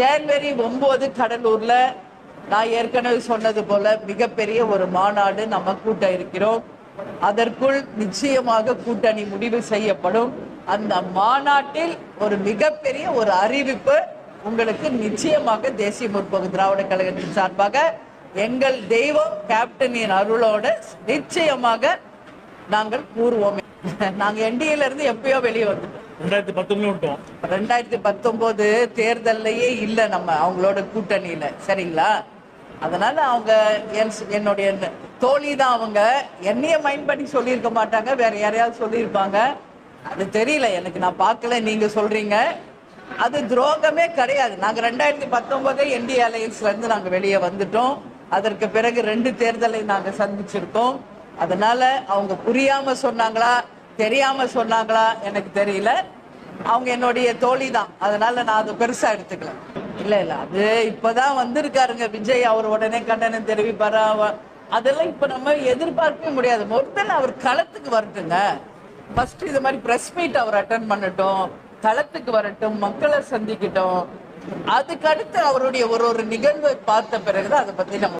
ஜனவரி ஒன்பது கடலூர்ல நான் ஏற்கனவே சொன்னது போல மிகப்பெரிய ஒரு மாநாடு நம்ம கூட்ட இருக்கிறோம். அதற்குள் நிச்சயமாக கூட்டணி முடிவு செய்யப்படும். அந்த மாநாட்டில் ஒரு மிகப்பெரிய ஒரு அறிவிப்பு உங்களுக்கு நிச்சயமாக தேசிய முற்போக்கு திராவிட கழகத்தின் சார்பாக எங்கள் தெய்வம் கேப்டனின் அருளோடு நிச்சயமாக நாங்கள் கூறுவோம். நாங்கள் என்டிஏல இருந்து எப்பயோ வெளியே வந்துட்டோம். ரெண்டாயிரத்தி பத்தொன்பதுல விட்டோம். ரெண்டாயிரத்தி பத்தொன்பது தேர்தல்லையே இல்லை நம்ம அவங்களோட கூட்டணியில. சரிங்களா? அதனால அவங்க என்- என்னுடைய தோழி தான் அவங்க. என்னைய மைண்ட் பண்ணி சொல்லியிருக்க மாட்டாங்க. வேற யாரையாவது சொல்லியிருப்பாங்க. அது தெரியல. எனக்கு நான் பார்க்கல. நீங்க சொல்றீங்க. அது துரோகமே கிடையாது. நாங்க ரெண்டாயிரத்தி பத்தொன்பது என்டிஏ அலையன்ஸ்ல இருந்து நாங்க வெளியே வந்துட்டோம். அதற்கு பிறகு ரெண்டு தேர்தலை நாங்க சந்திச்சிருக்கோம். அதனால அவங்க புரியாம சொன்னாங்களா? தெரியாம சொன்னாங்களா? எனக்கு தெரியல. அவங்க என்னுடைய தோழி தான். அதனால நான் அதை பெருசா எடுத்துக்கல. இல்ல இல்ல. அது இப்பதான் வந்திருக்காருங்க. விஜய் அவர் உடனே கண்டனம் தெரிவிப்பாரா? அதெல்லாம் இப்ப நம்ம எதிர்பார்க்கவே முடியாது. முதல்ல அவர் களத்துக்கு வரட்டுங்க. ஃபர்ஸ்ட் இது மாதிரி பிரஸ் மீட் அவர் அட்டன் பண்ணட்டும். களத்துக்கு வரட்டும். மக்களை சந்திக்கட்டும். அதுக்கடுத்து அவருடைய ஒரு ஒரு நிகழ்வை பார்த்த பிறகுதான் அதை பத்தி நம்ம